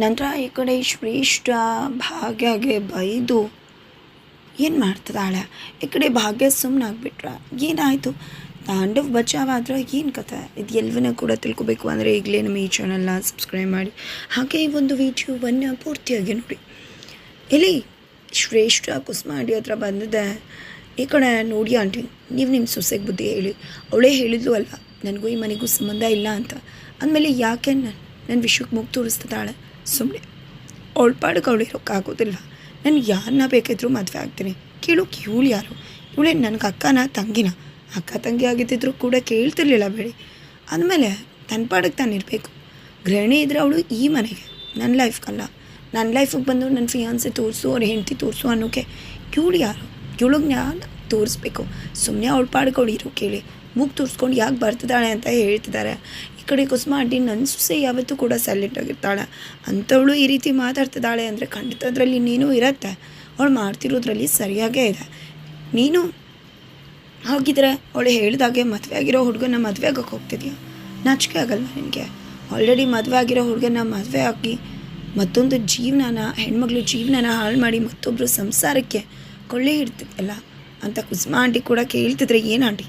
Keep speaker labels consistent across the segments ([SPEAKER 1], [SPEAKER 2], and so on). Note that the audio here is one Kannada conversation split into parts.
[SPEAKER 1] ನಂತರ ಈ ಕಡೆ ಶ್ರೇಷ್ಠ ಭಾಗ್ಯಗೆ ಬೈದು ಏನು ಮಾಡ್ತದಾಳೆ ಈ ಕಡೆ ಭಾಗ್ಯ ಸುಮ್ಮನೆ ಆಗ್ಬಿಟ್ರ ಏನಾಯಿತು? ತಾಂಡವ್ ಬಚಾವಾದ್ರೆ ಏನು ಕಥೆ? ಇದು ಎಲ್ಲವನ್ನ ಕೂಡ ತಿಳ್ಕೊಬೇಕು ಅಂದರೆ ಈಗಲೇ ನಮ್ಮ ಈ ಚಾನಲ್ನ ಸಬ್ಸ್ಕ್ರೈಬ್ ಮಾಡಿ. ಹಾಗೆ ಈ ಒಂದು ವಿಡಿಯೋವನ್ನು ಪೂರ್ತಿಯಾಗಿ ನೋಡಿ. ಇಲ್ಲಿ ಶ್ರೇಷ್ಠ ಕುಸ್ಮಾಡಿ ಹತ್ರ ಬಂದಿದೆ. ಈ ಕಡೆ ನೋಡಿ ಆಂಟಿ, ನೀವು ನಿಮ್ಮ ಸೊಸೆಗೆ ಬುದ್ಧಿ ಹೇಳಿ. ಅವಳೇ ಹೇಳಿದ್ಲು ಅಲ್ವಾ? ನನಗೂ ಈ ಮನೆಗೂ ಸಂಬಂಧ ಇಲ್ಲ ಅಂತ. ಅಂದಮೇಲೆ ಯಾಕೆ ನಾನು ನನ್ನ ವಿಶ್ವಕ್ಕೆ ಮುಗ್ ತೋರಿಸ್ತಿದ್ದಾಳೆ? ಸುಮ್ಮನೆ ಅವಳ ಪಾಡಿಗೆ ಅವಳು ಇರೋಕ್ಕಾಗೋದಿಲ್ವ ನಾನು ಯಾರನ್ನ ಬೇಕಿದ್ರೂ ಮದುವೆ ಆಗ್ತೀನಿ. ಕೇಳೋಕೆ ಇವಳು ಯಾರು? ಇವಳೇ ನನಗೆ ಅಕ್ಕನ ತಂಗಿನ. ಅಕ್ಕ ತಂಗಿ ಆಗಿದ್ದಿದ್ರು ಕೂಡ ಕೇಳ್ತಿರ್ಲಿಲ್ಲ ಬೇಡಿ. ಅಂದಮೇಲೆ ತನ್ನ ಪಾಡಕ್ಕೆ ತಾನು ಇರಬೇಕು. ಗೃಹಿಣಿ ಇದ್ದರೆ ಅವಳು ಈ ಮನೆಗೆ. ನನ್ನ ಲೈಫ್ಗಲ್ಲ ನನ್ನ ಲೈಫಿಗೆ ಬಂದು ನನ್ನ ಫಿಯಾನ್ಸೆ ತೋರಿಸು, ಅವ್ರ ಹೆಂಡತಿ ತೋರಿಸು ಅನ್ನೋಕೆ ಇವಳು ಯಾರು? ಇವಳಿಗೆ ನಾನು ತೋರಿಸ್ಬೇಕು. ಸುಮ್ಮನೆ ಅವಳ ಇರೋ ಕೇಳಿ. ಮೂಗು ತೋರಿಸ್ಕೊಂಡು ಯಾಕೆ ಬರ್ತಿದ್ದಾಳೆ ಅಂತ ಹೇಳ್ತಿದ್ದಾರೆ. ಈ ಕಡೆ ಕುಸುಮ ಆಂಟಿ ನನ್ನ ಸೊಸೆ ಯಾವತ್ತೂ ಕೂಡ ಸೈಲೆಂಟ್ ಆಗಿರ್ತಾಳೆ. ಅಂಥವಳು ಈ ರೀತಿ ಮಾತಾಡ್ತಿದ್ದಾಳೆ ಅಂದರೆ ಖಂಡಿತ ಅದರಲ್ಲಿ ನೀನು ಇರತ್ತೆ. ಅವಳು ಮಾಡ್ತಿರೋದ್ರಲ್ಲಿ ಸರಿಯಾಗೇ ಇದೆ. ನೀನು ಹಾಗಿದ್ರೆ ಅವಳು ಹೇಳಿದಾಗೆ ಮದುವೆ ಆಗಿರೋ ಹುಡುಗನ ಮದುವೆ ಆಗಕ್ಕೆ ಹೋಗ್ತಿದ್ಯಾ? ನಾಚಿಕೆ ಆಗಲ್ವ ನಿನಗೆ? ಆಲ್ರೆಡಿ ಮದುವೆ ಆಗಿರೋ ಹುಡುಗನ ಮದುವೆ ಆಗಿ ಮತ್ತೊಂದು ಜೀವನನ, ಹೆಣ್ಮಗಳು ಜೀವನನ ಹಾಳು ಮಾಡಿ ಮತ್ತೊಬ್ಬರು ಸಂಸಾರಕ್ಕೆ ಕೊಳ್ಳೆ ಇಡ್ತಿದ್ದಲ್ಲ ಅಂತ ಕುಸುಮ ಆಂಟಿ ಕೂಡ ಕೇಳ್ತಿದ್ರೆ ಏನು ಆಂಟಿ?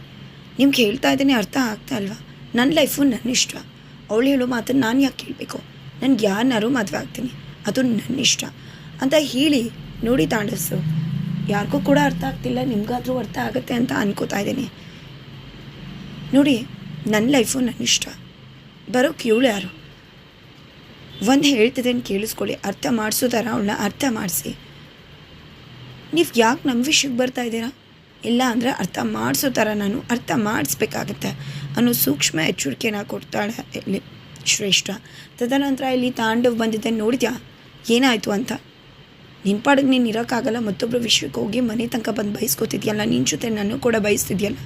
[SPEAKER 1] ನಿಮ್ಗೆ ಹೇಳ್ತಾ ಇದ್ದೀನಿ ಅರ್ಥ ಆಗ್ತಾ ಅಲ್ವಾ ನನ್ನ ಲೈಫು ನನ್ನ ಇಷ್ಟ. ಅವಳು ಹೇಳೋ ಮಾತನ್ನು ನಾನು ಯಾಕೆ ಕೇಳಬೇಕು? ನನಗೆ ಯಾರನ್ನಾರು ಮದುವೆ ಆಗ್ತೀನಿ. ಅದು ನನ್ನ ಇಷ್ಟ. ಅಂತ ಹೇಳಿ ನೋಡಿ ತಾಂಡಸು, ಯಾರಿಗೂ ಕೂಡ ಅರ್ಥ ಆಗ್ತಿಲ್ಲ, ನಿಮ್ಗಾದರೂ ಅರ್ಥ ಆಗುತ್ತೆ ಅಂತ ಅನ್ಕೋತಾ ಇದ್ದೀನಿ. ನೋಡಿ ನನ್ನ ಲೈಫು ನನ್ನ ಇಷ್ಟ. ಬರೋಕ್ಕೆ ಇವಳು ಯಾರು? ಒಂದು ಹೇಳ್ತಿದ್ದೇನೆ ಕೇಳಿಸ್ಕೊಳ್ಳಿ. ಅರ್ಥ ಮಾಡಿಸೋದಾರ ಅವಳನ್ನ ಅರ್ಥ ಮಾಡಿಸಿ. ನೀವು ಯಾಕೆ ನಮ್ಮ ವಿಷಯಕ್ಕೆ ಬರ್ತಾ ಇದ್ದೀರಾ? ಇಲ್ಲ ಅಂದರೆ ಅರ್ಥ ಮಾಡಿಸೋ ಥರ ನಾನು ಅರ್ಥ ಮಾಡಿಸ್ಬೇಕಾಗತ್ತೆ ಅನ್ನೋ ಸೂಕ್ಷ್ಮ ಎಚ್ಚರಿಕೆನ ಕೊಡ್ತಾಳೆ ಇಲ್ಲಿ ಶ್ರೇಷ್ಠ. ತದನಂತರ ಇಲ್ಲಿ ತಾಂಡವ್ ಬಂದಿದ್ದೆ ನೋಡಿದ್ಯಾ? ಏನಾಯಿತು ಅಂತ? ನಿನ್ನ ಪಾಡಿಗೆ ನೀನು ಇರೋಕ್ಕಾಗಲ್ಲ ಮತ್ತೊಬ್ಬರು ವಿಶ್ವಕ್ಕೆ ಹೋಗಿ ಮನೆ ತನಕ ಬಂದು ಬಯಸ್ಕೊತಿದ್ಯಲ್ಲ ನಿನ್ನ ಜೊತೆ ನಾನು ಕೂಡ ಬಯಸ್ತಿದ್ಯಲ್ಲ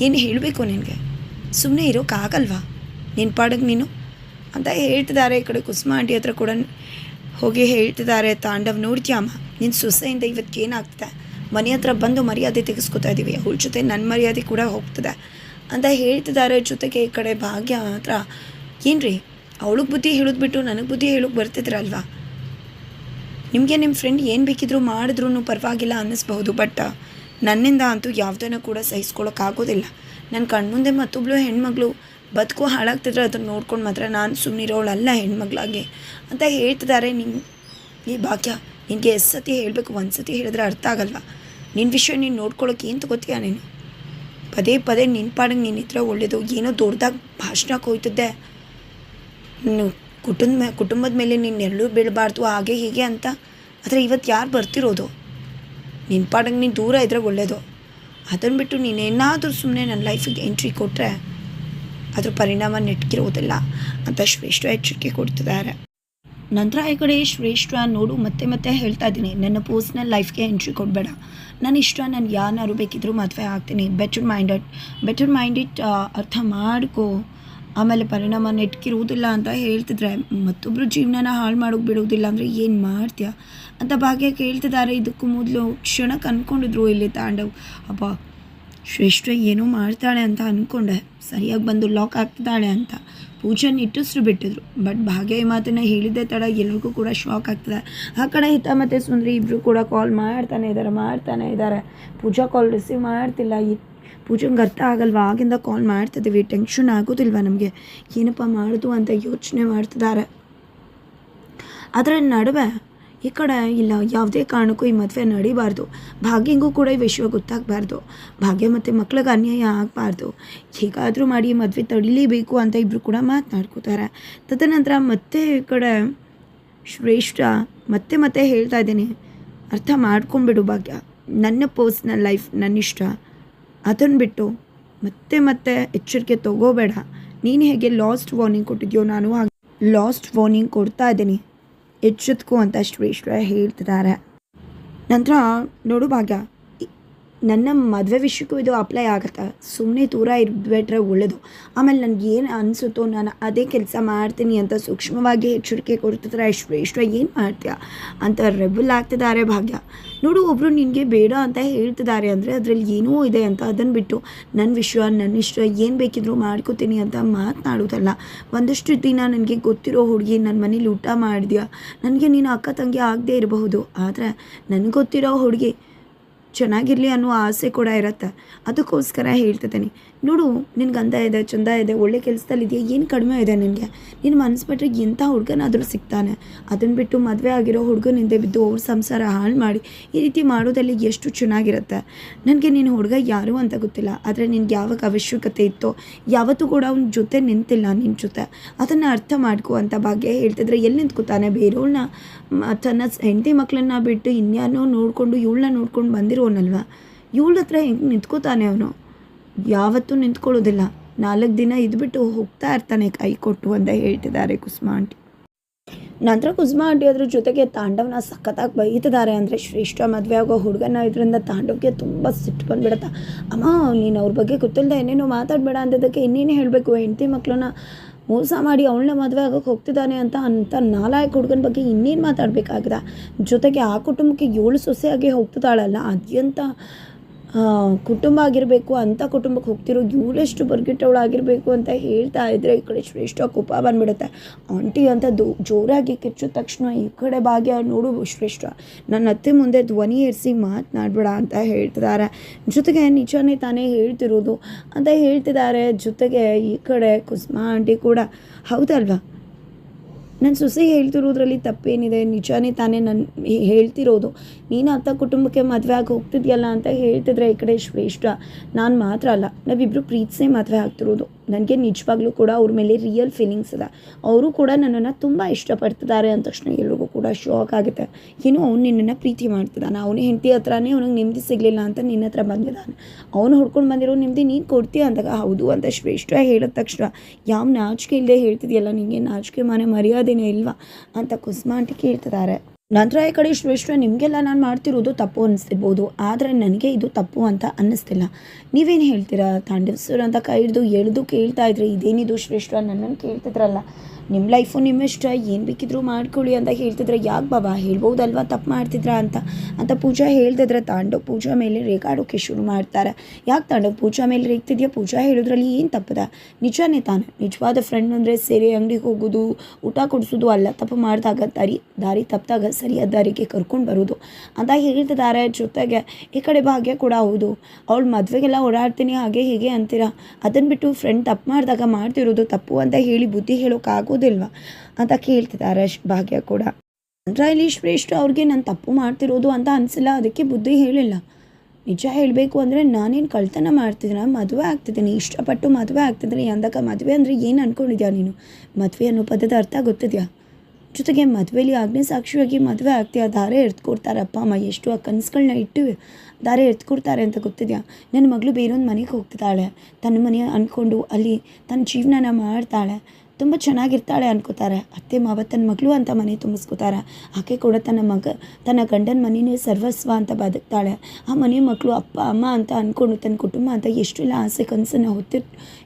[SPEAKER 1] ಏನು ಹೇಳಬೇಕು ನಿನಗೆ? ಸುಮ್ಮನೆ ಇರೋಕ್ಕಾಗಲ್ವಾ ನಿನ್ನ ಪಾಡಿಗೆ ನೀನು? ಅಂತ ಹೇಳ್ತಿದ್ದಾರೆ ಈ ಕಡೆ ಕುಸುಮ ಆಂಟಿ ಹತ್ರ ಕೂಡ ಹೋಗಿ ಹೇಳ್ತಿದ್ದಾರೆ ತಾಂಡವ್. ನೋಡ್ತೀಯಮ್ಮ ನಿನ್ನ ಸೊಸೆಯಿಂದ ಇವತ್ತು ಏನಾಗ್ತದೆ? ಮನೆ ಹತ್ರ ಬಂದು ಮರ್ಯಾದೆ ತೆಗೆಸ್ಕೊತಾ ಇದ್ದೀವಿ ಅವಳ ಜೊತೆ ನನ್ನ ಮರ್ಯಾದೆ ಕೂಡ ಹೋಗ್ತದೆ ಅಂತ ಹೇಳ್ತಿದ್ದಾರೆ ಜೊತೆಗೆ ಈ ಕಡೆ ಭಾಗ್ಯ ಹತ್ರ. ಏನು ರೀ ಅವಳಿಗೆ ಬುದ್ಧಿ ಹೇಳಿದ್ಬಿಟ್ಟು ನನಗೆ ಬುದ್ಧಿ ಹೇಳೋಕೆ ಬರ್ತಿದ್ರಲ್ವಾ? ನಿಮಗೆ ನಿಮ್ಮ ಫ್ರೆಂಡ್ ಏನು ಬೇಕಿದ್ರೂ ಮಾಡಿದ್ರೂ ಪರವಾಗಿಲ್ಲ ಅನ್ನಿಸ್ಬಹುದು ಬಟ್ ನನ್ನಿಂದ ಅಂತೂ ಯಾವುದನ್ನು ಕೂಡ ಸಹಿಸ್ಕೊಳ್ಳೋಕ್ಕಾಗೋದಿಲ್ಲ ನನ್ನ ಕಣ್ಮುಂದೆ ಮತ್ತೊಬ್ಳು ಹೆಣ್ಮಗಳು ಬದುಕು ಹಾಳಾಗ್ತಿದ್ರೆ ಅದನ್ನು ನೋಡ್ಕೊಂಡು ಮಾತ್ರ ನಾನು ಸುಮ್ಮನಿರೋಳಲ್ಲ ಹೆಣ್ಮಗಳಾಗಿ ಅಂತ ಹೇಳ್ತಿದ್ದಾರೆ ನಿಮ್ಮ ಈ ಭಾಗ್ಯ, ನಿನಗೆ ಎಷ್ಟು ಸತಿ ಹೇಳಬೇಕು ಒಂದು ಸತಿ ಹೇಳಿದ್ರೆ ಅರ್ಥ ಆಗಲ್ವಾ? ನಿನ್ನ ವಿಷಯ ನೀನು ನೋಡ್ಕೊಳ್ಳೋಕೆ ಏನು ತಗೋತೀಯ ನೀನು? ಪದೇ ಪದೇ ನಿನ್ನ ಪಾಡಿಗೆ ಹತ್ರ ಒಳ್ಳೆಯದು ಏನೋ ದೊಡ್ಡದಾಗಿ ಭಾಷಣಕ್ಕೆ ಕೋಯ್ತದ್ದೆ. ನೀನು ಕುಟುಂಬ ಕುಟುಂಬದ ಮೇಲೆ ನೀನು ಎರಡೂ ಬೀಳಬಾರ್ದು, ಹಾಗೆ ಹೀಗೆ ಅಂತ. ಆದರೆ ಇವತ್ತು ಯಾರು ಬರ್ತಿರೋದು? ನಿನ್ನ ಪಾಡಂಗೆ ನೀನು ದೂರ ಇದ್ರೆ ಒಳ್ಳೆಯದು ಅದನ್ನು ಬಿಟ್ಟು ನೀನೇನಾದರೂ ಸುಮ್ಮನೆ ನನ್ನ ಲೈಫಿಗೆ ಎಂಟ್ರಿ ಕೊಟ್ಟರೆ ಅದ್ರ ಪರಿಣಾಮ ನೆಟ್ಕಿರೋದಿಲ್ಲ ಅಂತ ಶ್ರೇಷ್ಠ ಎಚ್ಚರಿಕೆ ಕೊಡ್ತಿದ್ದಾರೆ. ನಂತರ ಈ ಕಡೆ ಶ್ರೇಷ್ಠ ನೋಡು, ಮತ್ತೆ ಮತ್ತೆ ಹೇಳ್ತಾ ಇದ್ದೀನಿ. ನನ್ನ ಪರ್ಸ್ನಲ್ ಲೈಫ್ಗೆ ಎಂಟ್ರಿ ಕೊಡಬೇಡ. ನನ್ನ ಇಷ್ಟ, ನಾನು ಯಾರನ್ನಾರು ಬೇಕಿದ್ರೂ ಮದುವೆ ಆಗ್ತೀನಿ. ಬೆಟರ್ ಮೈಂಡೆಡ್ ಬೆಟರ್ ಮೈಂಡೆಡ್ ಅರ್ಥ ಮಾಡ್ಕೋ. ಆಮೇಲೆ ಪರಿಣಾಮ ನೆಟ್ಕಿರುವುದಿಲ್ಲ ಅಂತ ಹೇಳ್ತಿದ್ರೆ ಮತ್ತೊಬ್ಬರು ಜೀವನನ ಹಾಳು ಮಾಡೋಕೆ ಬಿಡುವುದಿಲ್ಲ ಅಂದರೆ ಏನು ಮಾಡ್ತೀಯ? ಅಂತ ಭಾಗ್ಯ ಕೇಳ್ತಿದ್ದಾರೆ. ಇದಕ್ಕೂ ಮೊದಲು ಕ್ಷಣಕ್ಕೆ ಅಂದ್ಕೊಂಡಿದ್ರು ಇಲ್ಲಿ ತಾಂಡವ್. ಅಪ್ಪ ಶ್ರೇಷ್ಠ ಏನೋ ಮಾಡ್ತಾಳೆ ಅಂತ ಅಂದ್ಕೊಂಡೆ ಸರಿಯಾಗಿ ಬಂದು ಲಾಕ್ ಆಗ್ತಿದ್ದಾಳೆ ಅಂತ. ಪೂಜೆ ನಿಟ್ಟುಸ್ರು ಬಿಟ್ಟಿದ್ರು. ಬಟ್ ಭಾಗ್ಯ ಈ ಮಾತನ್ನು ಹೇಳಿದ್ದೆ ತಡ ಎಲ್ರಿಗೂ ಕೂಡ ಶಾಕ್ ಆಗ್ತದೆ. ಆ ಕಡೆ ಹಿತ ಮತ್ತು ಸುಂದ್ರಿ ಇಬ್ಬರು ಕೂಡ ಕಾಲ್ ಮಾಡ್ತಾನೆ ಇದ್ದಾರೆ ಮಾಡ್ತಾನೆ ಇದ್ದಾರೆ ಪೂಜಾ ಕಾಲ್ ರಿಸೀವ್ ಮಾಡ್ತಿಲ್ಲ. ಪೂಜಂಗೆ ಅರ್ಥ ಆಗಲ್ವಾ? ಆಗಿಂದ ಕಾಲ್ ಮಾಡ್ತಿದ್ದೀವಿ ಟೆನ್ಷನ್ ಆಗೋದಿಲ್ವ ನಮಗೆ? ಏನಪ್ಪ ಮಾಡೋದು ಅಂತ ಯೋಚನೆ ಮಾಡ್ತಿದ್ದಾರೆ ಅದರ ನಡುವೆ ಈ ಕಡೆ ಇಲ್ಲ, ಯಾವುದೇ ಕಾರಣಕ್ಕೂ ಈ ಮದುವೆ ನಡಿಬಾರ್ದು. ಭಾಗ್ಯಂಗೂ ಕೂಡ ಈ ವಿಷಯ ಗೊತ್ತಾಗಬಾರ್ದು. ಭಾಗ್ಯ ಮತ್ತು ಮಕ್ಳಿಗೆ ಅನ್ಯಾಯ ಆಗಬಾರ್ದು. ಹೇಗಾದರೂ ಮಾಡಿ ಈ ಮದುವೆ ತಡಿಲೇಬೇಕು ಅಂತ ಇಬ್ಬರು ಕೂಡ ಮಾತನಾಡ್ಕೋತಾರೆ. ತದನಂತರ ಮತ್ತೆ ಈ ಕಡೆ ಶ್ರೇಷ್ಠ ಮತ್ತೆ ಮತ್ತೆ ಹೇಳ್ತಾ ಇದ್ದೀನಿ. ಅರ್ಥ ಮಾಡ್ಕೊಂಬಿಡು ಭಾಗ್ಯ. ನನ್ನ ಪರ್ಸ್ನಲ್ ಲೈಫ್ ನನ್ನ ಇಷ್ಟ ಅದನ್ನು ಬಿಟ್ಟು ಮತ್ತೆ ಮತ್ತೆ ಎಚ್ಚರಿಕೆ ತಗೋಬೇಡ. ನೀನು ಹೇಗೆ ಲಾಸ್ಟ್ ವಾರ್ನಿಂಗ್ ಕೊಟ್ಟಿದ್ಯೋ ನಾನು ಹಾಗೆ ಲಾಸ್ಟ್ ವಾರ್ನಿಂಗ್ ಕೊಡ್ತಾ ಇದ್ದೀನಿ. ಎಚ್ಚೆತ್ಕೋ ಅಂತ ಶ್ರೇಷ್ಠ ಹೇಳ್ತಿದ್ದಾರೆ. ನಂತರ ನೋಡು ಭಾಗ್ಯ ನನ್ನ ಮದುವೆ ವಿಷಯಕ್ಕೂ ಇದು ಅಪ್ಲೈ ಆಗುತ್ತೆ? ಸುಮ್ಮನೆ ದೂರ ಇರಬೇಟ್ರೆ ಒಳ್ಳೆಯದು ಆಮೇಲೆ ನನಗೆ ಏನು ಅನಿಸುತ್ತೋ ನಾನು ಅದೇ ಕೆಲಸ ಮಾಡ್ತೀನಿ ಅಂತ ಸೂಕ್ಷ್ಮವಾಗಿ ಎಚ್ಚರಿಕೆ ಕೊಡ್ತಿದ್ರೆ ಶ್ರೇಷ್ಠ ಏನು ಮಾಡ್ತೀಯ? ಅಂತ ರೆಬಲ್ ಆಗ್ತಿದ್ದಾರೆ ಭಾಗ್ಯ. ನೋಡು ಒಬ್ಬರು ನಿನಗೆ ಬೇಡ ಅಂತ ಹೇಳ್ತಿದ್ದಾರೆ ಅಂದರೆ ಅದರಲ್ಲಿ ಏನೂ ಇದೆ ಅಂತ ಅದನ್ನು ಬಿಟ್ಟು ನನ್ನ ವಿಷಯ ನನ್ನ ಇಷ್ಟ ಏನು ಬೇಕಿದ್ರು ಮಾಡ್ಕೋತೀನಿ ಅಂತ ಮಾತನಾಡೋದಲ್ಲ. ಒಂದಷ್ಟು ದಿನ ನನಗೆ ಗೊತ್ತಿರೋ ಹುಡುಗಿ ನನ್ನ ಮನೇಲಿ ಊಟ ಮಾಡಿದ್ಯಾ? ನನಗೆ ನೀನು ಅಕ್ಕ ತಂಗಿ ಆಗದೆ ಇರಬಹುದು. ಆದರೆ ನನಗೆ ಗೊತ್ತಿರೋ ಹುಡುಗಿ ಚೆನ್ನಾಗಿರಲಿ ಅನ್ನೋ ಆಸೆ ಕೂಡ ಇರತ್ತೆ. ಅದಕ್ಕೋಸ್ಕರ ಹೇಳ್ತಿದ್ದೀನಿ. ನೋಡು ನಿನ್ಗೆ ಅಂದ ಇದೆ, ಚಂದ ಇದೆ, ಒಳ್ಳೆ ಕೆಲಸದಲ್ಲಿ ಇದೆಯಾ, ಏನು ಕಡಿಮೆ ಇದೆ ನಿನಗೆ? ನಿನ್ನ ಮನಸ್ಸು ಬಿಟ್ಟರೆ ಎಂಥ ಹುಡುಗನಾದರೂ ಸಿಗ್ತಾನೆ. ಅದನ್ನು ಬಿಟ್ಟು ಮದುವೆ ಆಗಿರೋ ಹುಡುಗನ ಹಿಂದೆ ಬಿದ್ದು ಅವ್ರ ಸಂಸಾರ ಹಾಳು ಮಾಡಿ ಈ ರೀತಿ ಮಾಡೋದಲ್ಲಿ ಎಷ್ಟು ಚೆನ್ನಾಗಿರುತ್ತೆ? ನನಗೆ ನಿನ್ನ ಹುಡುಗ ಯಾರು ಅಂತ ಗೊತ್ತಿಲ್ಲ. ಆದರೆ ನಿನ್ಗೆ ಯಾವಾಗ ಅವಶ್ಯಕತೆ ಇತ್ತೋ, ಯಾವತ್ತೂ ಕೂಡ ಅವ್ನ ಜೊತೆ ನಿಂತಿಲ್ಲ ನಿನ್ನ ಜೊತೆ. ಅದನ್ನು ಅರ್ಥ ಮಾಡ್ಕೋ ಅಂತ ಭಾಗ್ಯ ಹೇಳ್ತಿದ್ರೆ ಎಲ್ಲಿ ನಿಂತ್ಕೊತಾನೆ ಬೇರೆಯವ್ಳನ್ನ ತನ್ನ ಹೆಂಡತಿ ಮಕ್ಕಳನ್ನ ಬಿಟ್ಟು ಇನ್ಯಾನೋ ನೋಡಿಕೊಂಡು, ಇವಳನ್ನ ನೋಡ್ಕೊಂಡು ಬಂದಿರೋನಲ್ವ? ಇವಳ ಹತ್ರ ಹೆಂಗೆ ನಿಂತ್ಕೋತಾನೆ ಅವನು? ಯಾವತ್ತೂ ನಿಂತ್ಕೊಳ್ಳೋದಿಲ್ಲ. ನಾಲ್ಕು ದಿನ ಇದ್ಬಿಟ್ಟು ಹೋಗ್ತಾ ಇರ್ತಾನೆ ಕೈ ಕೊಟ್ಟು ಅಂತ ಹೇಳ್ತಿದ್ದಾರೆ ಕುಸುಮಾ ಆಂಟಿ. ನಂತರ ಕುಸುಮಾ ಆಂಟಿ ಅದ್ರ ಜೊತೆಗೆ ತಾಂಡವನ ಸಖತ್ತಾಗಿ ಬೈತಿದ್ದಾರೆ ಅಂದರೆ ಶ್ರೇಷ್ಠ ಮದುವೆ ಆಗೋ ಹುಡುಗನ ಇದರಿಂದ ತಾಂಡವಕ್ಕೆ ತುಂಬ ಸಿಟ್ಟು ಬಂದ್ಬಿಡುತ್ತೆ. ಅಮ್ಮ, ನೀನು ಅವ್ರ ಬಗ್ಗೆ ಗೊತ್ತಿಲ್ಲದೆ ಏನೇನೋ ಮಾತಾಡಬೇಡ ಅಂದಿದ್ದಕ್ಕೆ ಇನ್ನೇನು ಹೇಳಬೇಕು? ಹೆಂಡತಿ ಮಕ್ಕಳನ್ನ ಮೋಸ ಮಾಡಿ ಅವಳನ್ನ ಮದುವೆ ಆಗೋಕೆ ಹೋಗ್ತಿದ್ದಾನೆ ಅಂತ ಅಂತ ನಾಲಾಯಕ ಹುಡುಗನ ಬಗ್ಗೆ ಇನ್ನೇನು ಮಾತಾಡಬೇಕಾಗಿದೆ? ಜೊತೆಗೆ ಆ ಕುಟುಂಬಕ್ಕೆ ಏಳು ಸೊಸೆಯಾಗಿ ಹೋಗ್ತಿದ್ದಾಳಲ್ಲ ಅತ್ಯಂತ ಕುಟುಂಬ ಆಗಿರಬೇಕು ಅಂಥ ಕುಟುಂಬಕ್ಕೆ ಹೋಗ್ತಿರೋ ಇವಳೆಷ್ಟು ಬರ್ಗಿಟ್ಟವಳಾಗಿರಬೇಕು ಅಂತ ಹೇಳ್ತಾ ಇದ್ರೆ ಈ ಕಡೆ ಶ್ರೇಷ್ಠ ಕೋಪ ಬಂದ್ಬಿಡುತ್ತೆ. ಆಂಟಿ ಅಂತ ದೋ, ಜೋರಾಗಿ ಕಿಚ್ಚಿದ ತಕ್ಷಣ ಈ ಕಡೆ ಭಾಗ್ಯ ನೋಡು ಶ್ರೇಷ್ಠ ನನ್ನ ಅತ್ತೆ ಮುಂದೆ ಧ್ವನಿ ಏರಿಸಿ ಮಾತನಾಡ್ಬೇಡ ಅಂತ ಹೇಳ್ತಿದ್ದಾರೆ ಜೊತೆಗೆ ನಿಜನೇ ತಾನೇ ಹೇಳ್ತಿರೋದು ಅಂತ ಹೇಳ್ತಿದ್ದಾರೆ ಜೊತೆಗೆ ಈ ಕಡೆ ಕುಸುಮಾ ಆಂಟಿ ಕೂಡ. ಹೌದಲ್ವಾ? ನನ್ನ ಸೊಸೆ ಹೇಳ್ತಿರೋದ್ರಲ್ಲಿ ತಪ್ಪೇನಿದೆ. ನಿಜಾನೇ ತಾನೇ ನನ್ನ ಹೇಳ್ತಿರೋದು. ನೀನು ಅತ್ತ ಕುಟುಂಬಕ್ಕೆ ಮದುವೆ ಆಗಿ ಹೋಗ್ತಿದ್ಯಲ್ಲ ಅಂತ ಹೇಳ್ತಿದ್ರೆ ಈ ಕಡೆ ಶ್ರೇಷ್ಠ. ನಾನು ಮಾತ್ರ ಅಲ್ಲ ನಾವಿಬ್ಬರು ಪ್ರೀತಿಸೇ ಮದುವೆ ಆಗ್ತಿರೋದು. ನನಗೆ ನಿಜವಾಗ್ಲೂ ಕೂಡ ಅವ್ರ ಮೇಲೆ ರಿಯಲ್ ಫೀಲಿಂಗ್ಸ್ ಇದೆ. ಅವರು ಕೂಡ ನನ್ನನ್ನು ತುಂಬ ಇಷ್ಟಪಡ್ತಿದ್ದಾರೆ ಅಂದ ತಕ್ಷಣ ಎಲ್ರಿಗೂ ಕೂಡ ಶಾಕ್ ಆಗುತ್ತೆ. ಏನು ಅವ್ನು ನಿನ್ನನ್ನು ಪ್ರೀತಿ ಮಾಡ್ತಿದ್ದಾನೆ. ಅವನ ಹೆಂಡತಿ ಹತ್ರನೇ ಅವ್ನಿಗೆ ನೆಮ್ಮದಿ ಸಿಗಲಿಲ್ಲ ಅಂತ ನಿನ್ನ ಹತ್ರ ಬಂದಿದ್ದಾನೆ. ಅವನು ಹುಡ್ಕೊಂಡು ಬಂದಿರೋ ನೆಮ್ಮದಿ ನೀನು ಕೊಡ್ತೀಯ ಅಂದಾಗ, ಹೌದು ಅಂತ ಶ್ರೇಷ್ಠ ಹೇಳಿದ ತಕ್ಷಣ, ಯಾವ ನಾಚಿಕೆ ಇಲ್ಲದೆ ಹೇಳ್ತಿದ್ಯಲ್ಲ ನಿನಗೆ ನಾಚಿಕೆ ಮನೆ ಮರ್ಯಾದೆನೇ ಇಲ್ವಾ ಅಂತ ಕುಸ್ಮಾಂಟಿ ಕೇಳ್ತಿದ್ದಾರೆ. ನಂತರ ಈ ಕಡೆ ಶ್ರೇಷ್ಠ ನಿಮಗೆಲ್ಲ ನಾನು ಮಾಡ್ತಿರೋದು ತಪ್ಪು ಅನ್ನಿಸ್ತಿರ್ಬೋದು ಆದರೆ ನನಗೆ ಇದು ತಪ್ಪು ಅಂತ ಅನ್ನಿಸ್ತಿಲ್ಲ. ನೀವೇನು ಹೇಳ್ತೀರಾ? ತಾಂಡವಸರು ಅಂತ ಕೈ ಹಿಡಿದು ಎಳೆದು ಕೇಳ್ತಾ ಇದ್ರಿ ಇದೇನಿದು ಶ್ರೇಷ್ಠ ನನ್ನನ್ನು ಕೇಳ್ತಿದ್ರಲ್ಲ. ನಿಮ್ಮ ಲೈಫು ನಿಮ್ಮ ಇಷ್ಟ, ಏನು ಬೇಕಿದ್ರು ಮಾಡ್ಕೊಳ್ಳಿ ಅಂತ ಹೇಳ್ತಿದ್ರೆ, ಯಾಕೆ ಬಾಬಾ? ಹೇಳ್ಬೋದಲ್ವಾ? ತಪ್ಪು ಮಾಡ್ತಿದ್ರಾ ಅಂತ. ಅಂತ ಪೂಜಾ ಹೇಳ್ತಿದ್ರೆ ತಾಂಡವ್ ಪೂಜಾ ಮೇಲೆ ರೇಗಾಡೋಕ್ಕೆ ಶುರು ಮಾಡ್ತಾರೆ. ಯಾಕೆ ತಾಂಡವ್ ಪೂಜಾ ಮೇಲೆ ರೇಗ್ತಿದ್ಯಾ? ಪೂಜಾ ಹೇಳೋದ್ರಲ್ಲಿ ಏನು ತಪ್ಪದ? ನಿಜಾನೇ ತಾನೆ. ನಿಜವಾದ ಫ್ರೆಂಡ್ ಅಂದರೆ ಸೇರಿ ಅಂಗಡಿಗೆ ಹೋಗೋದು, ಊಟ ಕೊಡಿಸೋದು, ಅಲ್ಲ ತಪ್ಪು ಮಾಡಿದಾಗ ದಾರಿ ದಾರಿ ತಪ್ಪಿದಾಗ ಸರಿಯಾದ ದಾರಿಗೆ ಕರ್ಕೊಂಡು ಬರೋದು. ಅಂತ ಹೇಳ್ತಿದ್ದಾರೆ ಜೊತೆಗೆ, ಈ ಕಡೆ ಭಾಗ್ಯ ಕೂಡ ಹೌದು. ಅವಳು ಮದುವೆಗೆಲ್ಲ ಓಡಾಡ್ತೀನಿ, ಹಾಗೆ ಹೀಗೆ ಅಂತೀರಾ? ಅದನ್ನು ಬಿಟ್ಟು ಫ್ರೆಂಡ್ ತಪ್ಪು ಮಾಡಿದಾಗ ಮಾಡ್ತಿರೋದು ತಪ್ಪು ಅಂತ ಹೇಳಿ ಬುದ್ಧಿ ಹೇಳೋಕ್ಕಾಗೋದಿಲ್ವಾ ಅಂತ ಕೇಳ್ತಿದ್ದಾರೆ ಭಾಗ್ಯ ಕೂಡ. ಅಂದ್ರೆ ಇಲ್ಲಿ ಶ್ರೇಷ್ಠ ಅವ್ರಿಗೆ ನಾನು ತಪ್ಪು ಮಾಡ್ತಿರೋದು ಅಂತ ಅನಿಸಿಲ್ಲ, ಅದಕ್ಕೆ ಬುದ್ಧಿ ಹೇಳಿಲ್ಲ. ನಿಜ ಹೇಳಬೇಕು ಅಂದರೆ ನಾನೇನು ಕಳ್ತನ ಮಾಡ್ತಿದ್ದೀನಿ ಮದುವೆ ಆಗ್ತಿದ್ದೀನಿ, ಇಷ್ಟಪಟ್ಟು ಮದುವೆ ಆಗ್ತಿದ್ದೀನಿ, ಅಂದಾಗ ಮದುವೆ ಅಂದರೆ ಏನು ಅಂದ್ಕೊಂಡಿದ್ಯಾ ನೀನು? ಮದುವೆ ಅನ್ನೋ ಪದದ ಅರ್ಥ ಗೊತ್ತಿದೆಯಾ? ಜೊತೆಗೆ ಮದುವೆಲಿ ಆಗ್ನೇ ಸಾಕ್ಷಿಯಾಗಿ ಮದುವೆ ಆಗ್ತೀಯ? ದಾರೆ ಎತ್ಕೊಡ್ತಾರೆ ಅಪ್ಪ ಅಮ್ಮ, ಎಷ್ಟು ಆ ಕನಸುಗಳನ್ನ ಇಟ್ಟು ದಾರೆ ಎತ್ಕೊಡ್ತಾರೆ ಅಂತ ಗೊತ್ತಿದೆಯಾ? ನನ್ನ ಮಗಳು ಬೇರೊಂದು ಮನೆಗೆ ಹೋಗ್ತಿದ್ದಾಳೆ. ತನ್ನ ಮನೆ ಅಂದ್ಕೊಂಡು ಅಲ್ಲಿ ತನ್ನ ಜೀವನನ ಮಾಡ್ತಾಳೆ. ತುಂಬ ಚೆನ್ನಾಗಿರ್ತಾಳೆ ಅನ್ಕೋತಾರೆ. ಅತ್ತೆ ಮಾವ ತನ್ನ ಮಗಳು ಅಂತ ಮನೆ ತುಂಬಿಸ್ಕೋತಾರೆ. ಆಕೆ ಕೂಡ ತನ್ನ ಮಗ, ತನ್ನ ಗಂಡನ ಮನೆಯೇ ಸರ್ವಸ್ವ ಅಂತ ಬದುಕ್ತಾಳೆ. ಆ ಮನೆ ಮಕ್ಕಳು ಅಪ್ಪ, ಅಮ್ಮ ಅಂತ ಅಂದ್ಕೊಂಡು ತನ್ನ ಕುಟುಂಬ ಅಂತ ಎಷ್ಟೆಲ್ಲ ಆಸೆ ಕನಸನ್ನು ಹೊತ್ತಿ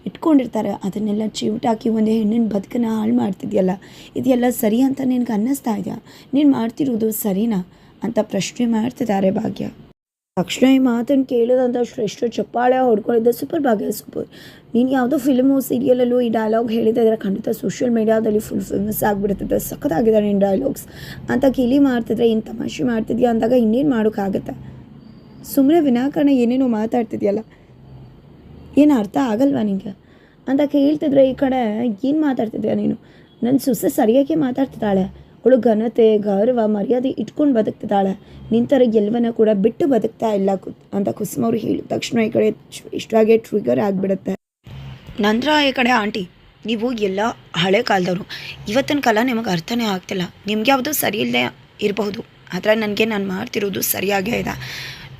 [SPEAKER 1] ಇಟ್ಕೊಂಡಿರ್ತಾರೆ. ಅದನ್ನೆಲ್ಲ ಚಿವುಟಾಕಿ ಒಂದು ಹೆಣ್ಣಿನ ಬದುಕನ್ನು ಹಾಳು ಮಾಡ್ತಿದ್ಯಲ್ಲ. ಇದೆಲ್ಲ ಸರಿ ಅಂತ ನಿನಗೆ ಅನ್ನಿಸ್ತಾ ಇದೆಯಾ? ನೀನು ಮಾಡ್ತಿರೋದು ಸರಿನಾ? ಅಂತ ಪ್ರಶ್ನೆ ಮಾಡ್ತಿದ್ದಾರೆ ಭಾಗ್ಯ. ತಕ್ಷಣ ಈ ಮಾತನ್ನು ಕೇಳಿದಂಥ ಶ್ರೇಷ್ಠ ಚಪ್ಪಾಳೆ ಹೊಡ್ಕೊಂಡಿದ್ದ ಸೂಪರ್ ಭಾಗ್ಯ ಸೂಪರ್. ನೀನು ಯಾವುದೋ ಫಿಲ್ಮು ಸೀರಿಯಲಲ್ಲೂ ಈ ಡೈಲಾಗ್ ಹೇಳಿದ್ರೆ ಖಂಡಿತ ಸೋಷಿಯಲ್ ಮೀಡಿಯಾದಲ್ಲಿ ಫುಲ್ ಫೇಮಸ್ ಆಗಿಬಿಡ್ತಿದ್ದೆ. ಸಖತ್ತಾಗಿದೆ ನಿನ್ನ ಡೈಲಾಗ್ಸ್ ಅಂತ ಕಿಲಿ ಮಾಡ್ತಿದ್ರೆ ಏನು ತಮಾಷೆ ಮಾಡ್ತಿದ್ಯಾ ಅಂದಾಗ ಇನ್ನೇನು ಮಾಡೋಕ್ಕಾಗತ್ತೆ? ಸುಮ್ಮನೆ ವಿನಾಕಾರಣ ಏನೇನೋ ಮಾತಾಡ್ತಿದ್ಯಲ್ಲ? ಏನು ಅರ್ಥ ಆಗಲ್ವಾ ನಿಂಗೆ? ಅಂತ ಕೇಳ್ತಿದ್ರೆ ಈ ಕಡೆ ಏನು ಮಾತಾಡ್ತಿದ್ಯಾ ನೀನು? ನನ್ನ ಸೊಸೆ ಸರಿಯಾಗಿ ಮಾತಾಡ್ತಿದ್ದಾಳೆ. ಅವಳು ಘನತೆ, ಗೌರವ, ಮರ್ಯಾದೆ ಇಟ್ಕೊಂಡು ಬದುಕ್ತಿದ್ದಾಳೆ. ನಿಂತರ ಎಲ್ವನ ಕೂಡ ಬಿಟ್ಟು ಬದುಕ್ತಾ ಇಲ್ಲ ಅಂತ ಕುಸುಮ ಅವರು ಹೇಳಿದ ತಕ್ಷಣ ಈ ಕಡೆ ಇಷ್ಟಾಗೆ ಟ್ರಿಗರ್ ಆಗಿಬಿಡುತ್ತೆ. ನಂತರ ಈ ಕಡೆ ಆಂಟಿ, ನೀವು ಎಲ್ಲ ಹಳೆ ಕಾಲದವರು. ಇವತ್ತಿನ ಕಾಲ ನಿಮಗೆ ಅರ್ಥನೇ ಆಗ್ತಿಲ್ಲ. ನಿಮ್ಗೆ ಯಾವುದು ಸರಿ ಇಲ್ಲದೆ ಇರಬಹುದು. ಆದರೆ ನನಗೆ ನಾನು ಮಾಡ್ತಿರೋದು ಸರಿಯಾಗೇ ಇದೆ.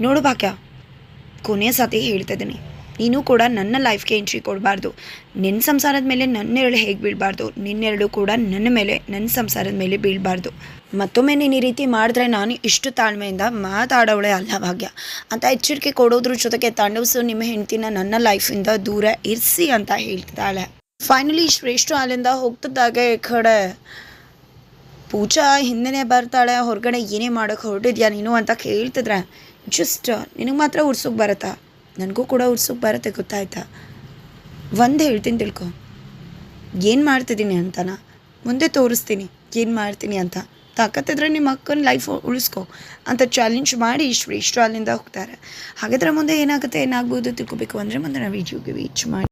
[SPEAKER 1] ನೋಡು ಬಾಕ್ಯ ಕೊನೆಯ ಸತಿ ಹೇಳ್ತಿದ್ದೀನಿ ನೀನು ಕೂಡ ನನ್ನ ಲೈಫ್ಗೆ ಎಂಟ್ರಿ ಕೊಡಬಾರ್ದು. ನಿನ್ನ ಸಂಸಾರದ ಮೇಲೆ ನನ್ನೆರಳು ಹೇಗೆ ಬೀಳಬಾರ್ದು? ನಿನ್ನೆರಡು ಕೂಡ ನನ್ನ ಮೇಲೆ ನನ್ನ ಸಂಸಾರದ ಮೇಲೆ ಬೀಳಬಾರ್ದು. ಮತ್ತೊಮ್ಮೆ ನೀನು ಈ ರೀತಿ ಮಾಡಿದ್ರೆ ನಾನು ಇಷ್ಟು ತಾಳ್ಮೆಯಿಂದ ಮಾತಾಡೋಳೆ ಅಲ್ಲ ಭಾಗ್ಯ. ಅಂತ ಎಚ್ಚರಿಕೆ ಕೊಡೋದ್ರ ಜೊತೆಗೆ ತಾಂಡವಸು ನಿಮ್ಮ ಹೆಂಡ್ತಿನ ನನ್ನ ಲೈಫಿಂದ ದೂರ ಇರಿಸಿ ಅಂತ ಹೇಳ್ತಿದ್ದಾಳೆ ಫೈನಲಿ ಶ್ರೇಷ್ಠ ಅಲ್ಲಿಂದ ಹೋಗ್ತಿದ್ದಾಗೆ ಕಡೆ. ಪೂಜಾ ಹಿಂದೆ ಬರ್ತಾಳೆ. ಹೊರಗಡೆ ಏನೇ ಮಾಡೋಕ್ಕೆ ಹೊರಟಿದ್ಯಾ ನೀನು ಅಂತ ಕೇಳ್ತಿದ್ರೆ. ಜಸ್ಟ್ ನಿನಗೆ ಮಾತ್ರ ಉರ್ಸೋಕೆ ಬರುತ್ತಾ? ನನಗೂ ಕೂಡ ಉರ್ಸೋಕೆ ಬರುತ್ತೆ, ಗೊತ್ತಾಯ್ತಾ? ಒಂದು ಹೇಳ್ತೀನಿ ತಿಳ್ಕೊ. ಏನು ಮಾಡ್ತಿದ್ದೀನಿ ಅಂತನ? ಮುಂದೆ ತೋರಿಸ್ತೀನಿ ಏನು ಮಾಡ್ತೀನಿ ಅಂತ. ತಾಕತ್ತಿದ್ರೆ ನಿಮ್ಮ ಅಕ್ಕನ ಲೈಫ್ ಉಳಿಸ್ಕೊ. ಅಂತ ಚಾಲೆಂಜ್ ಮಾಡಿ ಇಷ್ಟು ಇಷ್ಟು ಅಲ್ಲಿಂದ ಹೋಗ್ತಾರೆ. ಹಾಗಾದ್ರೆ ಮುಂದೆ ಏನಾಗುತ್ತೆ, ಏನಾಗ್ಬೋದು ತಿಳ್ಕೊಬೇಕು ಅಂದರೆ ಮುಂದೆ ನಾವು ವಿಡಿಯೋಗೆ ವೀಚ್ ಮಾಡಿ.